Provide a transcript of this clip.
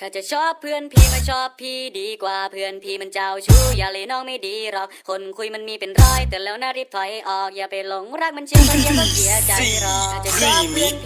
ถ้าจะชอบเพื่อนพี่มาชอบพี่ดีกว่าเพื่อนพี่มันเจ้าชู้อย่าเลยน้องไม่ดีหรอก คนคุยมันมีเป็นร้อยแต่แล้วน่ารีบถอยออกอย่าไปหลงรักมันเชื่อมันยังก็เสียใจหรอกถ้าจะชอบเพื่อนพี่พี่